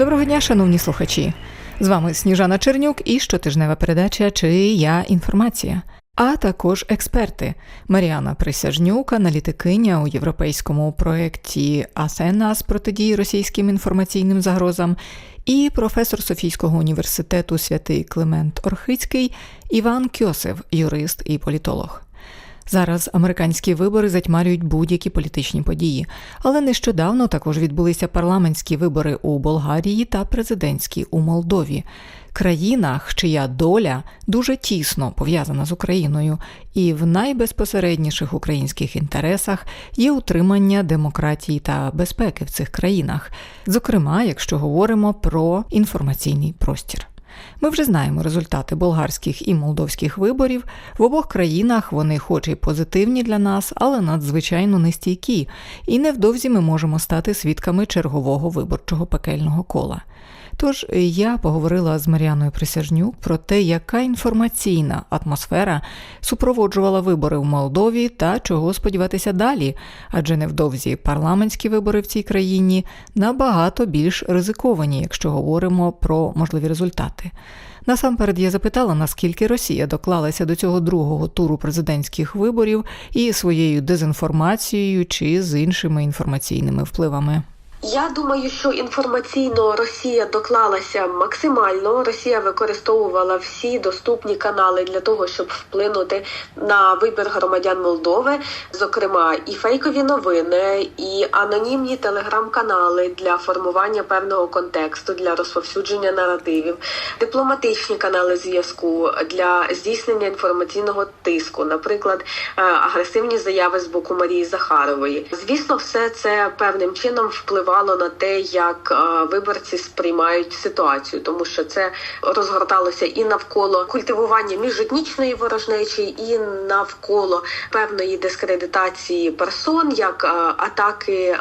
Доброго дня, шановні слухачі. З вами Сніжана Чернюк і щотижнева передача Чи я інформація. А також експерти Маріана Присяжнюк, аналітикиня у європейському проєкті АСЕНА з протидії російським інформаційним загрозам, і професор Софійського університету святий Климент Орхицький Іван Кьосев, юрист і політолог. Зараз американські вибори затьмарюють будь-які політичні події, але нещодавно також відбулися парламентські вибори у Болгарії та президентські у Молдові, країнах, чия доля дуже тісно пов'язана з Україною, і в найбезпосередніших українських інтересах є утримання демократії та безпеки в цих країнах, зокрема, якщо говоримо про інформаційний простір. Ми вже знаємо результати болгарських і молдовських виборів. В обох країнах вони, хоч і позитивні для нас, але надзвичайно нестійкі, і невдовзі ми можемо стати свідками чергового виборчого пекельного кола. Тож я поговорила з Мар'яною Присяжнюк про те, яка інформаційна атмосфера супроводжувала вибори в Молдові та чого сподіватися далі, адже невдовзі парламентські вибори в цій країні набагато більш ризиковані, якщо говоримо про можливі результати. Насамперед я запитала, наскільки Росія доклалася до цього другого туру президентських виборів і своєю дезінформацією чи з іншими інформаційними впливами. Я думаю, що інформаційно Росія доклалася максимально. Росія використовувала всі доступні канали для того, щоб вплинути на вибір громадян Молдови, зокрема і фейкові новини, і анонімні телеграм-канали для формування певного контексту, для розповсюдження наративів, дипломатичні канали зв'язку для здійснення інформаційного тиску, наприклад, е, агресивні заяви з боку Марії Захарової. Звісно, все це певним чином впливає впливало на те, як е, виборці сприймають ситуацію, тому що це розгорталося і навколо культивування міжетнічної ворожнечі, і навколо певної дискредитації персон, як е, атаки е,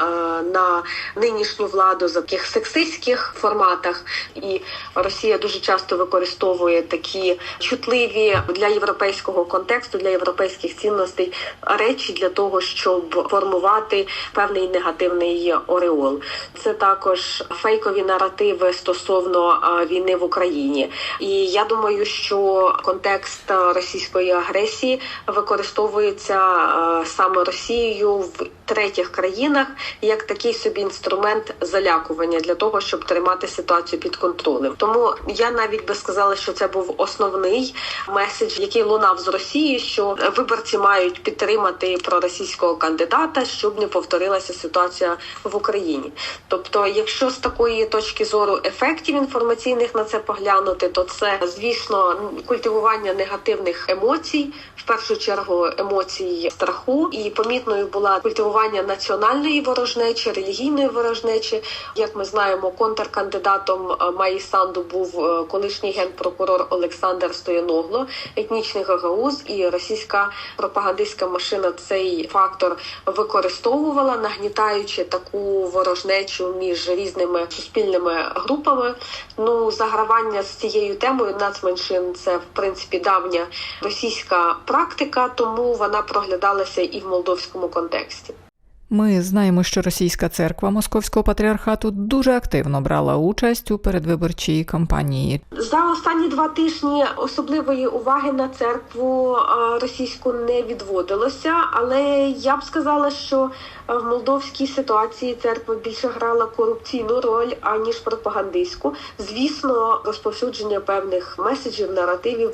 на нинішню владу за таких сексистських форматах. І Росія дуже часто використовує такі чутливі для європейського контексту, для європейських цінностей речі для того, щоб формувати певний негативний ореол. Це також фейкові наративи стосовно війни в Україні. І я думаю, що контекст російської агресії використовується саме Росією в третіх країнах як такий собі інструмент залякування для того, щоб тримати ситуацію під контролем. Тому я навіть би сказала, що це був основний меседж, який лунав з Росії, що виборці мають підтримати проросійського кандидата, щоб не повторилася ситуація в Україні. Тобто, якщо з такої точки зору ефектів інформаційних на це поглянути, то це звісно культивування негативних емоцій, в першу чергу емоцій страху, і помітною була культивування національної ворожнечі, релігійної ворожнечі. Як ми знаємо, контркандидатом Маї Санду був е, колишній генпрокурор Олександр Стояногло, етнічний гагауз, і російська пропагандистська машина цей фактор використовувала, нагнітаючи таку ворожнечу між різними суспільними групами. Ну, загравання з цією темою нацменшин це в принципі давня російська практика, тому вона проглядалася і в молдовському контексті. Ми знаємо, що російська церква Московського патріархату дуже активно брала участь у передвиборчій кампанії. За останні два тижні особливої уваги на церкву російську не відводилося, але я б сказала, що в молдовській ситуації церква більше грала корупційну роль аніж пропагандистську. Звісно, розповсюдження певних меседжів, наративів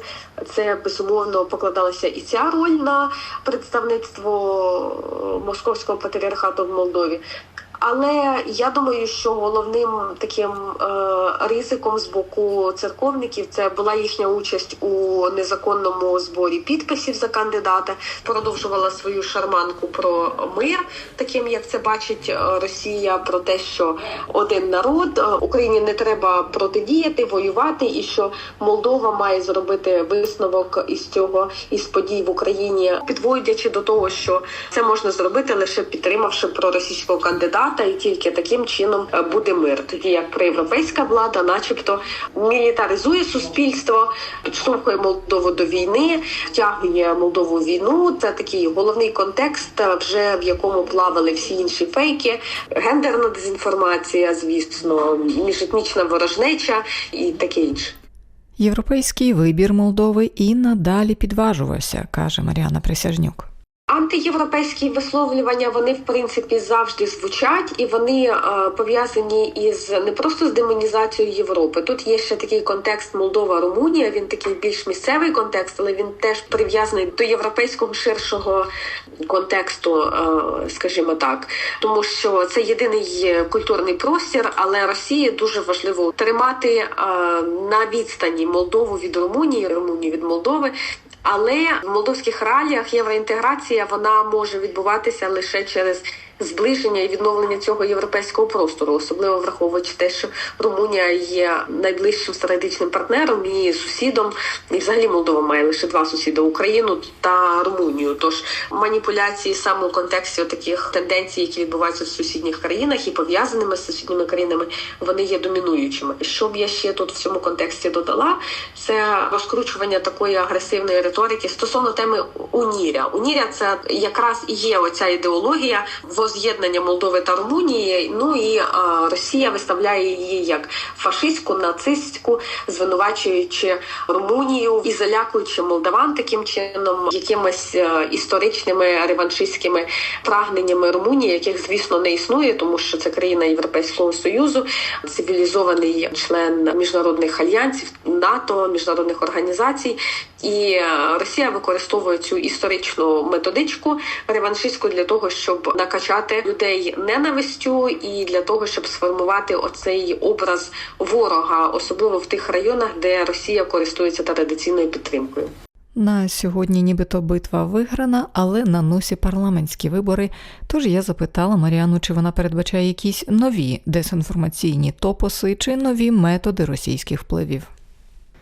це безумовно покладалася і ця роль на представництво московського патріархату в Молдові. Але я думаю, що головним таким е, ризиком з боку церковників це була їхня участь у незаконному зборі підписів за кандидата. Продовжувала свою шарманку про мир, таким як це бачить е, Росія, про те, що один народ е, Україні не треба протидіяти, воювати, і що Молдова має зробити висновок із цього із подій в Україні, підводячи до того, що це можна зробити лише підтримавши проросійського кандидата. Дівчата, і тільки таким чином е, буде мир. Тоді як проєвропейська влада, начебто, мілітаризує суспільство, підштовхує Молдову до війни, втягує Молдову війну. Це такий головний контекст, е, вже в якому плавали всі інші фейки, гендерна дезінформація, звісно, міжетнічна ворожнеча і таке інше. Європейський вибір Молдови і надалі підважувався, каже Маріана Присяжнюк. Антиєвропейські висловлювання вони в принципі завжди звучать, і вони е, пов'язані із не просто з демонізацією Європи. Тут є ще такий контекст Молдова, Румунія. Він такий більш місцевий контекст, але він теж прив'язаний до європейського ширшого контексту, е, скажімо так, тому що це єдиний культурний простір, але Росії дуже важливо тримати е, на відстані Молдову від Румунії, Румунію від Молдови. Але в молдовських реаліях євроінтеграція вона може відбуватися лише через зближення і відновлення цього європейського простору, особливо враховуючи те, що Румунія є найближчим стратегічним партнером і сусідом, і взагалі Молдова має лише два сусіди Україну та Румунію. Тож маніпуляції саме у контексті таких тенденцій, які відбуваються в сусідніх країнах і пов'язаними з сусідніми країнами, вони є домінуючими. Що б я ще тут в цьому контексті додала, це розкручування такої агресивної риторики стосовно теми уніря. Уніря це якраз і є оця ідеологія воз'єднання Молдови та Румунії. Ну і а, Росія виставляє її як фашистську, нацистську, звинувачуючи Румунію і залякуючи молдаван таким чином, якимись е, історичними реваншистськими прагненнями Румунії, яких звісно не існує, тому що це країна Європейського союзу, цивілізований член міжнародних альянсів НАТО, міжнародних організацій. І е, Росія використовує цю історичну методичку реваншистську для того, щоб накачати людей ненавистю, і для того, щоб сформувати оцей образ ворога, особливо в тих районах, де Росія користується традиційною підтримкою. На сьогодні нібито битва виграна, але на носі парламентські вибори. Тож я запитала Маріану, чи вона передбачає якісь нові дезінформаційні топоси чи нові методи російських впливів.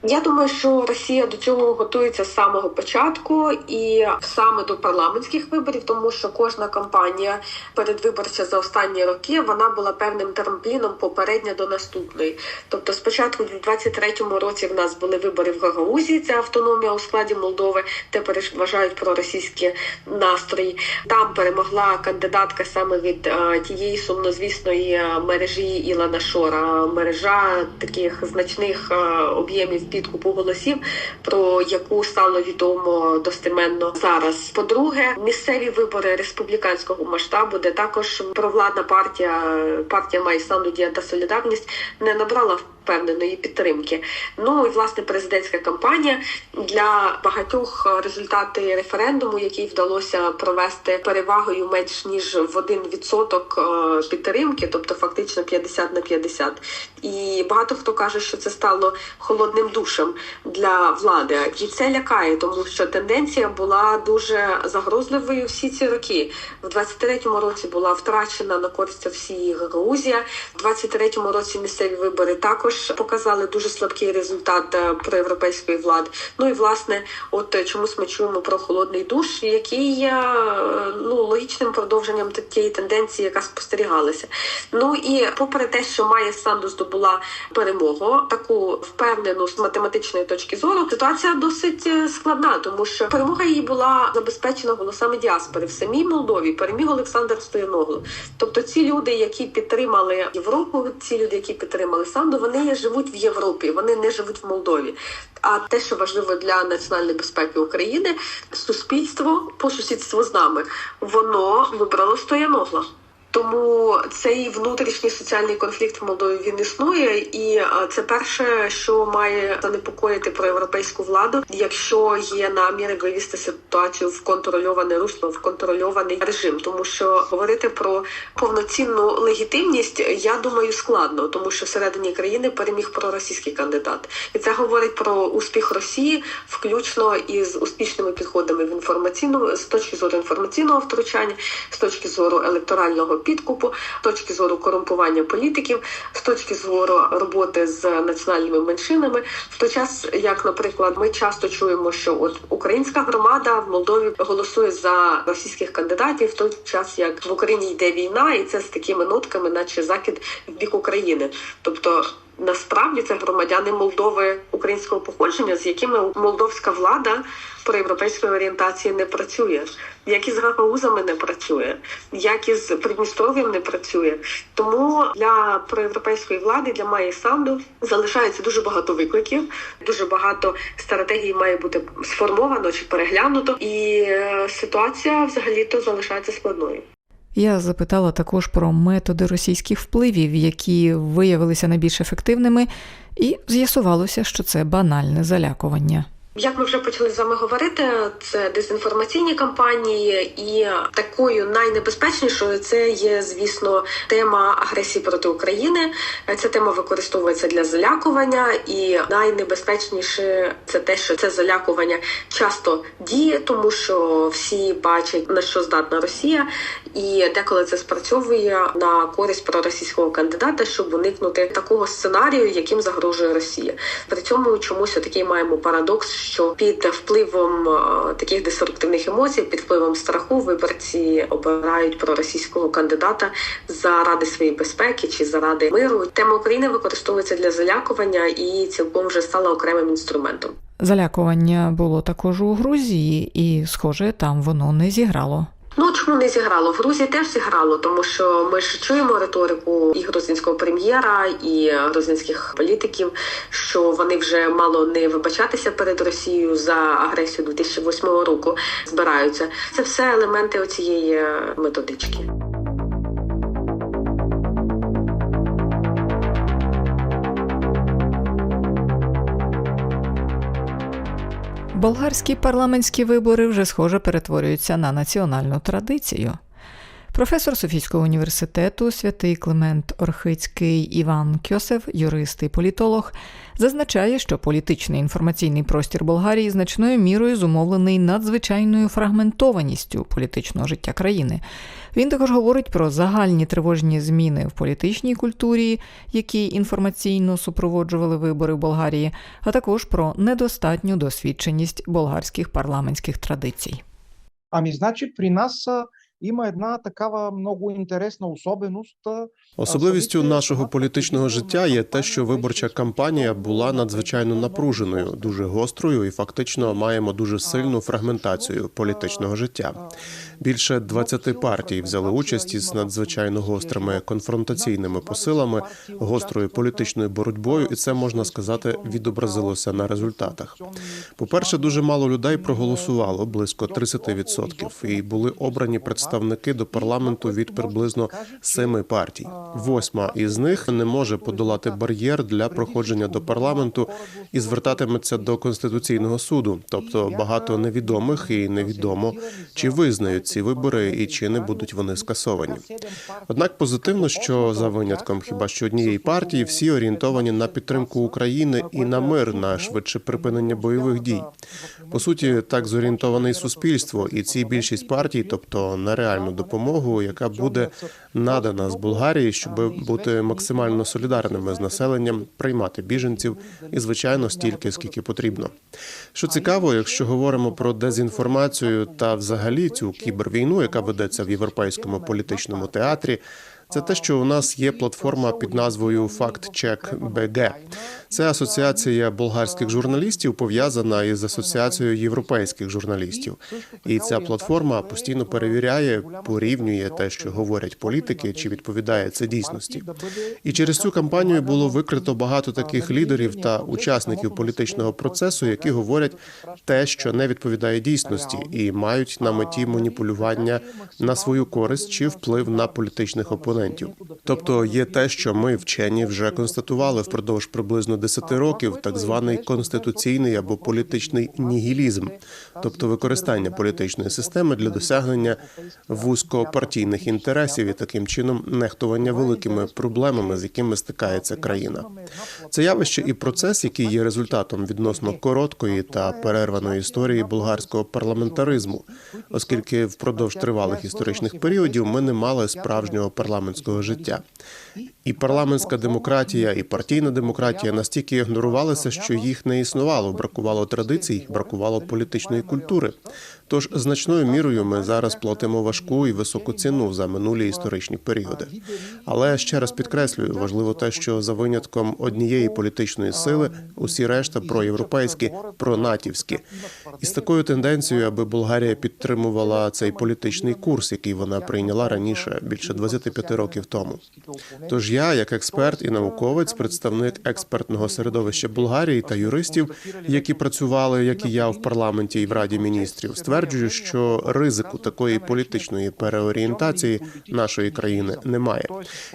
Я думаю, що Росія до цього готується з самого початку і саме до парламентських виборів, тому що кожна кампанія передвиборча за останні роки вона була певним трампліном попередня до наступної. Тобто, спочатку в 23-му році в нас були вибори в Гагаузії, це автономія у складі Молдови, де переважають проросійські настрої. Там перемогла кандидатка саме від е, тієї сумнозвісної е, мережі Ілана Шора, мережа таких значних е, об'ємів підкупу голосів, про яку стало відомо достеменно зараз. По-друге, місцеві вибори республіканського масштабу, де також провладна партія партія Майсану Дія та Солідарність не набрала впевненої підтримки. Ну і власне президентська кампанія для багатьох результати референдуму, який вдалося провести перевагою менш ніж в один відсоток е, підтримки, тобто фактично 50 на 50. І багато хто каже, що це стало холодним душем для влади, і це лякає, тому що тенденція була дуже загрозливою всі ці роки. В 23-му році була втрачена на користь всі Грузія. В 23-му році місцеві вибори також показали дуже слабкий результат е, проєвропейської влади. Ну і власне, от е, чомусь ми чуємо про холодний душ, який є е, ну логічним продовженням тієї тенденції, яка спостерігалася. Ну і попри те, що Майя Санду здобула перемогу, таку впевнену з математичної точки зору, ситуація досить складна, тому що перемога її була забезпечена голосами діаспори в самій Молдові. Переміг Олександр Стояноглу. Тобто, ці люди, які підтримали Європу, ці люди, які підтримали Санду, вони є живуть в Європі, вони не живуть в Молдові. А те, що важливо для національної безпеки України, суспільство по сусідству з нами, воно вибрало Стояногла. Тому цей внутрішній соціальний конфлікт в Молдові він існує, і це перше, що має занепокоїти про європейську владу, якщо є наміри вивести ситуацію в контрольоване русло, в контрольований режим, тому що говорити про повноцінну легітимність, я думаю, складно, тому що всередині країни переміг проросійський кандидат, і це говорить про успіх Росії, включно із успішними підходами в інформаційному з точки зору інформаційного втручання, з точки зору електорального підкупу, з точки зору корумпування політиків, з точки зору роботи з національними меншинами. В той час, як, наприклад, ми часто чуємо, що от українська громада в Молдові голосує за російських кандидатів, в той час як в Україні йде війна, і це з такими нотками, наче закид в бік України. Тобто насправді це громадяни Молдови українського походження, з якими молдовська влада проєвропейської орієнтації не працює, як з гагаузами не працює, як з Придністров'ям не працює. Тому для проєвропейської влади, для Майї Санду залишається дуже багато викликів, дуже багато стратегій має бути сформовано чи переглянуто, і е, ситуація взагалі-то залишається складною. Я запитала також про методи російських впливів, які виявилися найбільш ефективними, і з'ясувалося, що це банальне залякування. Як ми вже почали з вами говорити, це дезінформаційні кампанії, і такою найнебезпечнішою це є, звісно, тема агресії проти України. Ця тема використовується для залякування, і найнебезпечніше це те, що це залякування часто діє, тому що всі бачать на що здатна Росія, і деколи це спрацьовує на користь проросійського кандидата, щоб уникнути такого сценарію, яким загрожує Росія. При цьому чомусь такий маємо парадокс, що під впливом е, таких деструктивних емоцій, під впливом страху, виборці обирають проросійського кандидата заради своєї безпеки чи заради миру. Тема України використовується для залякування і цілком вже стала окремим інструментом. Залякування було також у Грузії, і, схоже, там воно не зіграло. Ну чому не зіграло? В Грузії теж зіграло, тому що ми ж чуємо риторику і грузинського прем'єра, і грузинських політиків, що вони вже мало не вибачатися перед Росією за агресію 2008 року збираються. Це все елементи оцієї методички. Болгарські парламентські вибори вже схоже перетворюються на національну традицію. Професор Софійського університету святий Климент Орхицький Іван Кьосев, юрист і політолог, зазначає, що політичний інформаційний простір Болгарії значною мірою зумовлений надзвичайною фрагментованістю політичного життя країни. Він також говорить про загальні тривожні зміни в політичній культурі, які інформаційно супроводжували вибори в Болгарії, а також про недостатню досвідченість болгарських парламентських традицій. Ами, значи при нас а, има една такава много інтересна особеност. а, Особливістю нашого політичного життя є те, що виборча кампанія була надзвичайно напруженою, дуже гострою, і фактично маємо дуже сильну фрагментацію політичного життя. Більше 20 партій взяли участь із надзвичайно гострими конфронтаційними посилами, гострою політичною боротьбою, і це можна сказати відобразилося на результатах. По-перше, дуже мало людей проголосувало близько 30%, і були обрані представники до парламенту від приблизно семи партій. Восьма із них не може подолати бар'єр для проходження до парламенту і звертатиметься до конституційного суду, тобто багато невідомих і невідомо чи визнають ці вибори і чи не будуть вони скасовані. Однак позитивно, що за винятком хіба що однієї партії всі орієнтовані на підтримку України і на мир, на швидше припинення бойових дій. По суті, так зорієнтоване суспільство, і ці більшість партій, тобто реальну допомогу, яка буде надана з Болгарії, щоб бути максимально солідарними з населенням, приймати біженців і звичайно стільки, скільки потрібно. Що цікаво, якщо говоримо про дезінформацію та взагалі цю кібервійну, яка ведеться в європейському політичному театрі. Це те, що у нас є платформа під назвою FactCheck BG. Це асоціація болгарських журналістів, пов'язана із асоціацією європейських журналістів. І ця платформа постійно перевіряє, порівнює те, що говорять політики, чи відповідає це дійсності. І через цю кампанію було викрито багато таких лідерів та учасників політичного процесу, які говорять те, що не відповідає дійсності, і мають на меті маніпулювання на свою користь чи вплив на політичних опонентів. Тобто є те, що ми вчені вже констатували впродовж приблизно 10 років так званий конституційний або політичний нігілізм, тобто використання політичної системи для досягнення вузькопартійних інтересів і таким чином нехтування великими проблемами, з якими стикається країна. Це явище і процес, який є результатом відносно короткої та перерваної історії болгарського парламентаризму, оскільки впродовж тривалих історичних періодів ми не мали справжнього парламентського життя. І парламентська демократія, і партійна демократія настільки ігнорувалися, що їх не існувало, бракувало традицій, бракувало політичної культури. Тож значною мірою ми зараз платимо важку і високу ціну за минулі історичні періоди. Але ще раз підкреслюю, важливо те, що за винятком однієї політичної сили усі решта проєвропейські, пронатівські. І з такою тенденцією, аби Болгарія підтримувала цей політичний курс, який вона прийняла раніше, більше 25 років тому. Тож я, як експерт і науковець, представник експертного середовища Болгарії та юристів, які працювали, як і я, в парламенті і в раді міністрів, стверджую, що ризику такої політичної переорієнтації нашої країни немає,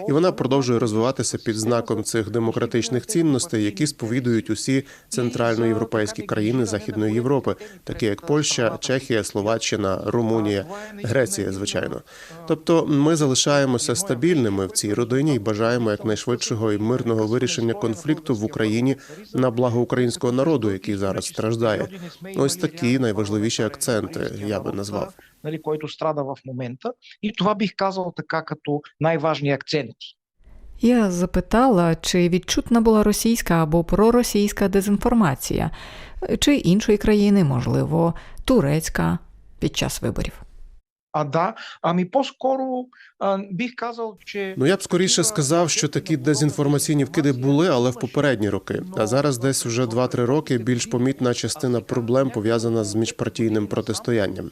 і вона продовжує розвиватися під знаком цих демократичних цінностей, які сповідують усі центральноєвропейські країни Західної Європи, такі як Польща, Чехія, Словаччина, Румунія, Греція, звичайно. Тобто, ми залишаємося стабільними в цій родині і бажаємо якнайшвидшого і мирного вирішення конфлікту в Україні на благо українського народу, який зараз страждає. Ось такі найважливіші акценти я би назвав. нали, който страда в момента. И това бих казал така като най-важни акценти. Я запитала, чи відчутна була російська або проросійська дезінформація, чи іншої країни, можливо, турецька під час виборів. А да, ами по-скоро бих казал, че... Ну я б скоріше сказав, що такі дезінформаційні вкиди були, але в попередні роки. А зараз десь уже 2-3 роки більш помітна частина проблем пов'язана з міжпартійним протистоянням.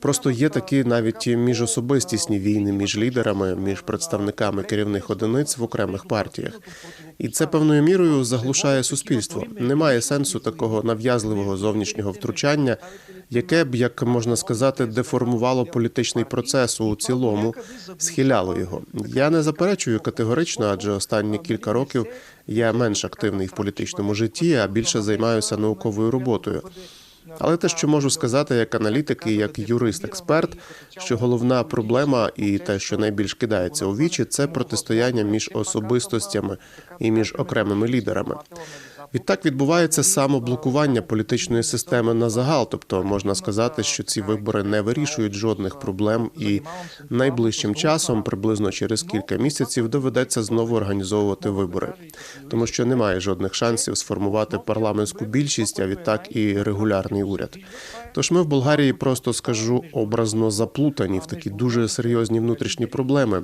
Просто є такі навіть міжособистісні війни між лідерами, між представниками керівних одиниць в окремих партіях. І це певною мірою заглушає суспільство. Немає сенсу такого нав'язливого зовнішнього втручання, яке б, як можна сказати, деформувало політичний процес у цілому, схиляло його. Я не заперечую категорично, адже останні кілька років я менш активний в політичному житті, а більше займаюся науковою роботою. Але те, що можу сказати як аналітик і як юрист-експерт, що головна проблема і те, що найбільш кидається у вічі, це протистояння між особистостями і між окремими лідерами. Відтак відбувається самоблокування політичної системи на загал, тобто можна сказати, що ці вибори не вирішують жодних проблем, і найближчим часом, приблизно через кілька місяців, доведеться знову організовувати вибори, тому що немає жодних шансів сформувати парламентську більшість, а відтак і регулярний уряд. Тож ми в Болгарії просто скажу образно заплутані в такі дуже серйозні внутрішні проблеми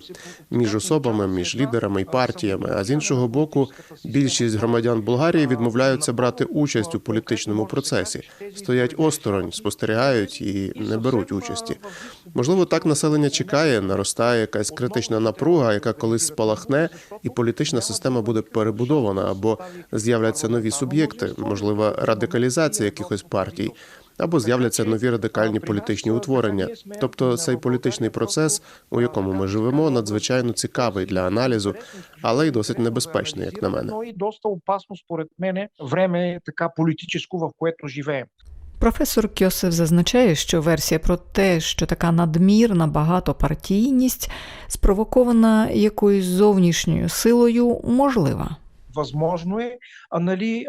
між особами, між лідерами і партіями. А з іншого боку, більшість громадян Болгарії відмовляються брати участь у політичному процесі, стоять осторонь, спостерігають і не беруть участі. Можливо, так населення чекає, наростає якась критична напруга, яка колись спалахне, і політична система буде перебудована або з'являться нові суб'єкти, можливо, радикалізація якихось партій. Або з'являться нові радикальні політичні утворення. Тобто цей політичний процес, у якому ми живемо, надзвичайно цікавий для аналізу, але й досить небезпечний, як на мене. И доста опасно, според мене, време така політическо, в което живеем. Професор Кьосев зазначає, що версія про те, що така надмірна багатопартійність спровокована якоюсь зовнішньою силою, можлива. Възможно е, нали,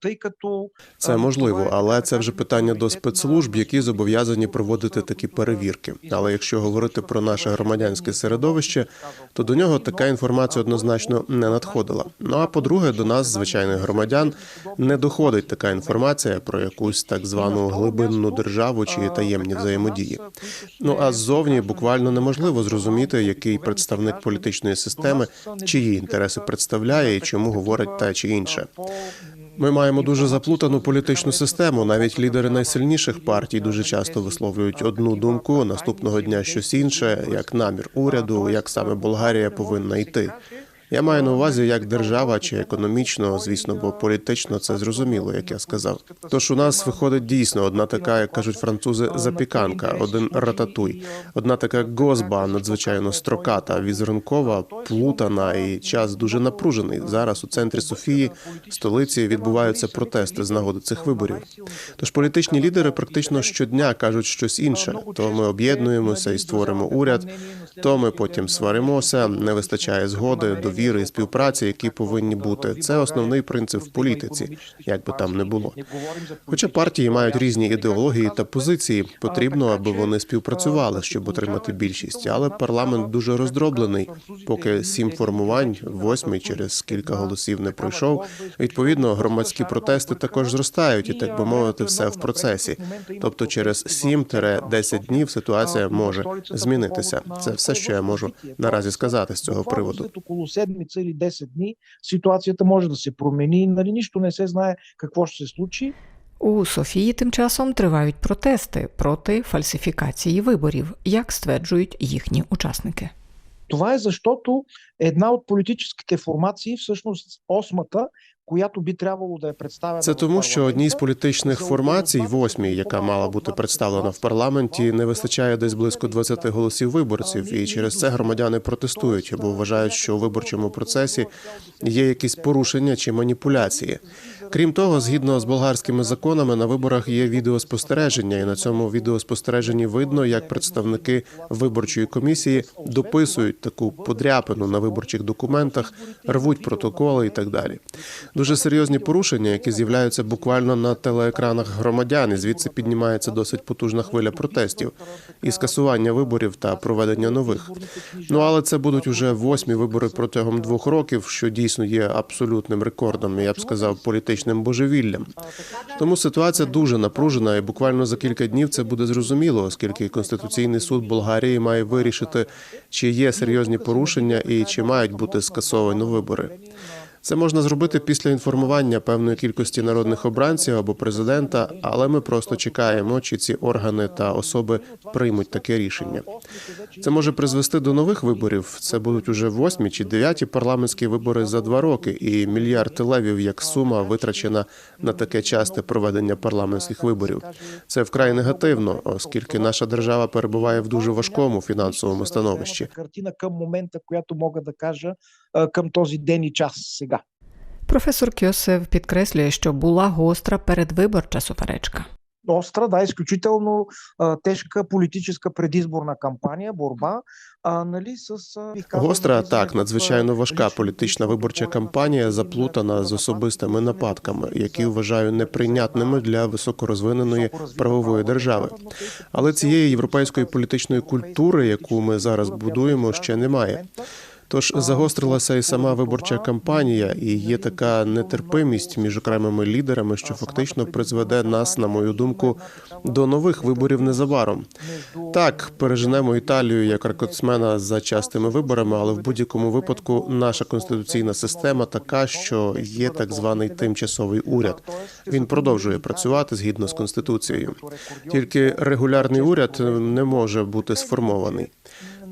тъй като... Це можливо, але це вже питання до спецслужб, які зобов'язані проводити такі перевірки. Але якщо говорити про наше громадянське середовище, то до нього така інформація однозначно не надходила. Ну а по-друге, до нас, звичайних громадян, не доходить така інформація про якусь так звану глибинну державу чи таємні взаємодії. Ну а ззовні буквально неможливо зрозуміти, який представник політичної системи чиї інтереси представляє і чому говорить те чи інше. Ми маємо дуже заплутану політичну систему. Навіть лідери найсильніших партій дуже часто висловлюють одну думку, наступного дня щось інше, як намір уряду, як саме Болгарія повинна йти. Я маю на увазі як держава чи економічно, звісно, бо політично це зрозуміло, як я сказав. Тож у нас виходить дійсно одна така, як кажуть французи, запіканка, один рататуй, одна така гозба надзвичайно строката, візерункова, плутана і час дуже напружений. Зараз у центрі Софії, столиці, відбуваються протести з нагоди цих виборів. Тож політичні лідери практично щодня кажуть щось інше. То ми об'єднуємося і створимо уряд, то ми потім сваримося, не вистачає згоди, довіри і співпраці, які повинні бути. Це основний принцип в політиці, як би там не було. Хоча партії мають різні ідеології та позиції, потрібно, аби вони співпрацювали, щоб отримати більшість. Але парламент дуже роздроблений. Поки сім формувань, восьмий через кілька голосів не пройшов. Відповідно, громадські протести також зростають, і так би мовити, все в процесі. Тобто, через 7-10 днів ситуація може змінитися. Це все, що я можу наразі сказати з цього приводу. Седмица или 10 дни ситуацията може да се промени. Нали, нищо не се знае какво ще се случи. У Софії тим часом тривають протести проти фальсифікації виборів, як стверджують їхні учасники. Това е защото една от политическите формации, всъщност осмата, която би трябвало да е представена Це тому, що одній з політичних формацій, восьмій, яка мала бути представлена в парламенті, не вистачає десь близько 20 голосів виборців, і через це громадяни протестують або вважають, що у виборчому процесі є якісь порушення чи маніпуляції. Крім того, згідно з болгарськими законами, на виборах є відеоспостереження, і на цьому відеоспостереженні видно, як представники виборчої комісії дописують таку подряпину на виборчих документах, рвуть протоколи і так далі. Дуже серйозні порушення, які з'являються буквально на телеекранах громадян, і звідси піднімається досить потужна хвиля протестів і скасування виборів та проведення нових. Ну але це будуть уже восьмі вибори протягом двох років, що дійсно є абсолютним рекордом, я б сказав, політичним божевіллям. Тому ситуація дуже напружена, і буквально за кілька днів це буде зрозуміло, оскільки Конституційний суд Болгарії має вирішити, чи є серйозні порушення і чи мають бути скасовані вибори. Це можна зробити після інформування певної кількості народних обранців або президента, але ми просто чекаємо, чи ці органи та особи приймуть таке рішення. Це може призвести до нових виборів. Це будуть уже восьмі чи дев'яті парламентські вибори за два роки, і мільярд левів як сума витрачена на таке часте проведення парламентських виборів. Це вкрай негативно, оскільки наша держава перебуває в дуже важкому фінансовому становищі Картина към момента, която мога да кажа а, към този ден и час сега. Професор Кьосев підкреслює, що була гостра передвиборча суперечка. Остра, да, изключително а, тежка политическа предизборна кампания, борба, а, нали, с... а, бих казал, Гостра влизане так, в, надзвичайно а, важка лични політична лични виборча говори, кампанія, нападки, заплутана з особистими нападки, нападками, нападки, які за- вважаю неприйнятними для високорозвиненої високорозвинена правової держави. держава, ну, тъй като Але цел цієї європейської европейска політичної культури, яку ми зараз култура, будуємо, която ще изграждаме в немає. Тож загострилася і сама виборча кампанія, і є така нетерпимість між окремими лідерами, що фактично призведе нас, на мою думку, до нових виборів незабаром. Так, переженемо Італію як рекордсмена за частими виборами, але в будь-якому випадку наша конституційна система така, що є так званий тимчасовий уряд. Він продовжує працювати згідно з конституцією. Тільки регулярний уряд не може бути сформований.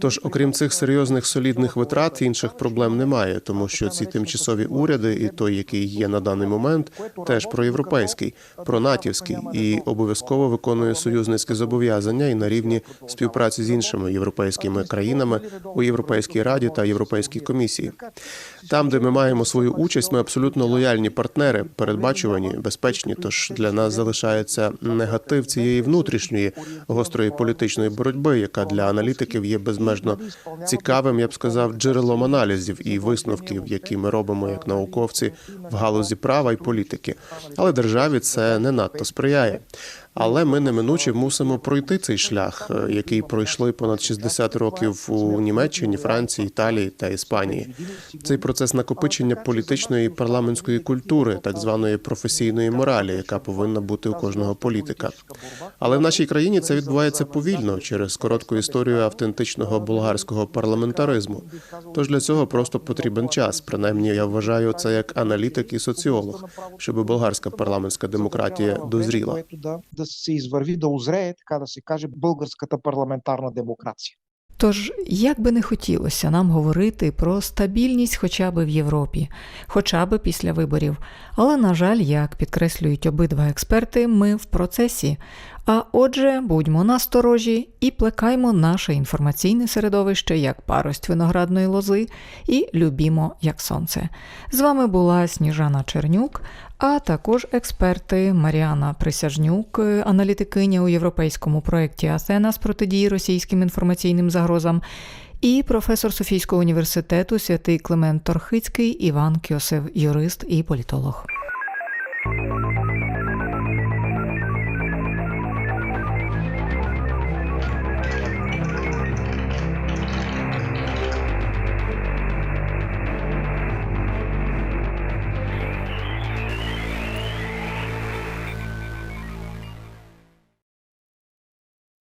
Тож, окрім цих серйозних солідних витрат, інших проблем немає, тому що ці тимчасові уряди, і той, який є на даний момент, теж проєвропейський, пронатівський і обов'язково виконує союзницькі зобов'язання і на рівні співпраці з іншими європейськими країнами у Європейській раді та Європейській комісії. Там, де ми маємо свою участь, ми абсолютно лояльні партнери, передбачувані, безпечні. Тож для нас залишається негатив цієї внутрішньої гострої політичної боротьби, яка для аналітиків є безмежно цікавим, я б сказав, джерелом аналізів і висновків, які ми робимо як науковці в галузі права і політики. Але державі це не надто сприяє. Але ми неминуче мусимо пройти цей шлях, е, який пройшли понад 60 років у Німеччині, Франції, Італії та Іспанії. Цей процес накопичення політичної і парламентської культури, так званої професійної моралі, яка повинна бути у кожного політика. Але в нашій країні це відбувається повільно через коротку історію автентичного болгарського парламентаризму. Тож для цього просто потрібен час. Принаймні, я вважаю це як аналітик і соціолог, щоб болгарська парламентська демократія дозріла. Се извърви, да озрее, така да се каже, българската парламентарна демокрация. Тож, як би не хотілося нам говорити про стабільність хоча б в Європі, хоча б після виборів. Але, на жаль, як підкреслюють обидва експерти, ми в процесі. А отже, будьмо насторожі і плекаймо наше інформаційне середовище як парость виноградної лози і любімо як сонце. З вами була Сніжана Чернюк, а також експерти Маріана Присяжнюк, аналітикиня у європейському проєкті Асена з протидії російським інформаційним загрозам, і професор Софійського університету святий Климент Торхицький Іван Кьосев, юрист і політолог.